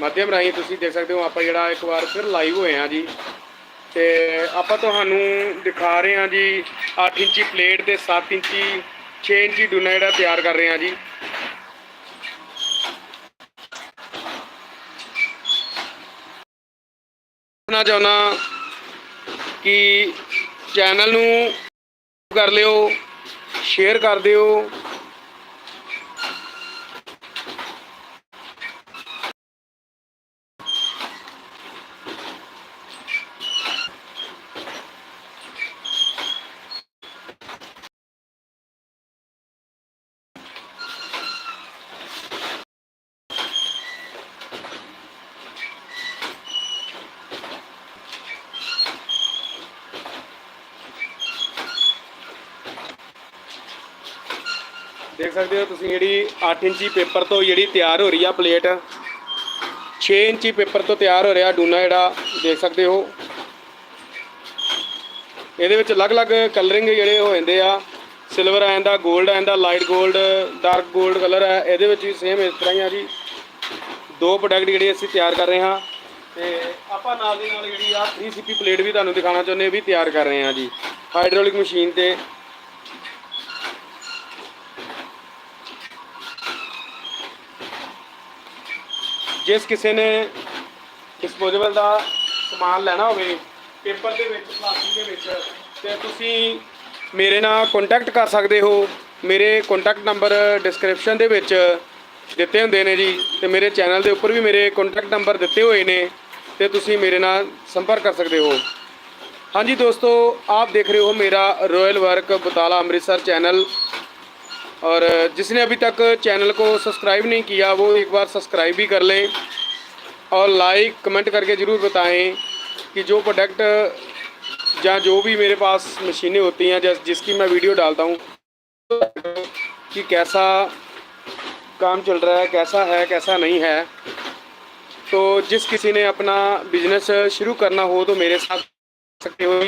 ਮਾਧਿਅਮ ਰਾਹੀਂ ਤੁਸੀਂ ਦੇਖ ਸਕਦੇ ਹੋ, ਆਪਾਂ ਜਿਹੜਾ ਇੱਕ ਵਾਰ ਫਿਰ ਲਾਈਵ ਹੋਏ ਆ ਜੀ। ਤੇ ਆਪਾਂ ਤੁਹਾਨੂੰ ਦਿਖਾ ਰਹੇ ਹਾਂ ਜੀ 8 ਇੰਚੀ ਪਲੇਟ ਤੇ 7 ਇੰਚੀ 6 ਇੰਚੀ ਡੂਨਾ ਜਿਹੜਾ ਤਿਆਰ ਕਰ ਰਹੇ ਹਾਂ ਜੀ। ਦੱਸਣਾ ਚਾਹੁੰਦਾ ਕਿ ਚੈਨਲ ਨੂੰ ਕਰ ਲਿਓ ਸ਼ੇਅਰ ਕਰ ਦਿਓ। ਦੇਖ ਸਕਦੇ ਹੋ ਤੁਸੀਂ ਜਿਹੜੀ 8 ਇੰਚੀ ਪੇਪਰ ਤੋਂ ਜਿਹੜੀ ਤਿਆਰ ਹੋ ਰਹੀ ਆ ਪਲੇਟ। 6 ਇੰਚੀ ਪੇਪਰ ਤੋਂ ਤਿਆਰ ਹੋ ਰਿਹਾ ਡੂਨਾ ਜਿਹੜਾ, ਦੇਖ ਸਕਦੇ ਹੋ। ਇਹਦੇ ਵਿੱਚ ਅਲੱਗ-ਅਲੱਗ ਕਲਰਿੰਗ ਜਿਹੜੇ ਹੋ ਜਾਂਦੇ ਆ। ਸਿਲਵਰ ਆ ਜਾਂਦਾ 골ਡ ਆ ਜਾਂਦਾ ਲਾਈਟ 골ਡ ਡਾਰਕ 골ਡ ਕਲਰ ਆ ਇਹਦੇ ਵਿੱਚ ਵੀ ਸੇਮ ਇਸ ਤਰ੍ਹਾਂ ਹੀ ਆ ਜੀ। ਦੋ ਪ੍ਰੋਡਕਟ ਜਿਹੜੇ ਅਸੀਂ ਤਿਆਰ ਕਰ ਰਹੇ ਹਾਂ। ਤੇ ਆਪਾਂ ਨਾਲ ਦੀ ਨਾਲ ਜਿਹੜੀ ਆ 3CP ਪਲੇਟ ਵੀ ਤੁਹਾਨੂੰ ਦਿਖਾਉਣਾ ਚਾਹੁੰਦੇ ਵੀ ਤਿਆਰ ਕਰ ਰਹੇ ਹਾਂ ਜੀ। ਹਾਈਡਰੋਲਿਕ ਮਸ਼ੀਨ ਤੇ ਜਿਸ ਕਿਸੇ ਨੇ ਡਿਸਪੋਜ਼ੇਬਲ ਦਾ ਸਮਾਨ ਲੈਣਾ ਹੋਵੇ, ਪੇਪਰ ਦੇ ਵਿੱਚ, ਪਲਾਸਟਿਕ ਦੇ ਵਿੱਚ, ਤੇ ਤੁਸੀਂ ਮੇਰੇ ਨਾਲ ਕੰਟੈਕਟ ਕਰ ਸਕਦੇ ਹੋ। ਮੇਰੇ ਕੰਟੈਕਟ ਨੰਬਰ ਡਿਸਕ੍ਰਿਪਸ਼ਨ ਦੇ ਵਿੱਚ ਦਿੱਤੇ ਹੁੰਦੇ ਨੇ ਜੀ, ਤੇ ਮੇਰੇ ਚੈਨਲ ਦੇ ਉੱਪਰ ਵੀ ਮੇਰੇ ਕੰਟੈਕਟ ਨੰਬਰ ਦਿੱਤੇ ਹੋਏ ਨੇ, ਤੇ ਤੁਸੀਂ ਮੇਰੇ ਨਾਲ ਸੰਪਰਕ ਕਰ ਸਕਦੇ ਹੋ। ਹਾਂਜੀ ਦੋਸਤੋ, ਆਪ ਦੇਖ ਰਹੇ ਹੋ ਮੇਰਾ royal work Batala Amritsar channel और जिसने अभी तक चैनल को सब्सक्राइब नहीं किया, वो एक बार सब्सक्राइब भी कर लें और लाइक कमेंट करके ज़रूर बताएँ कि जो प्रोडक्ट या जो भी मेरे पास मशीनें होती हैं जिस जिसकी मैं वीडियो डालता हूँ, कि कैसा काम चल रहा है, कैसा है, कैसा नहीं है। तो जिस किसी ने अपना बिज़नेस शुरू करना हो तो मेरे साथ सकते हो।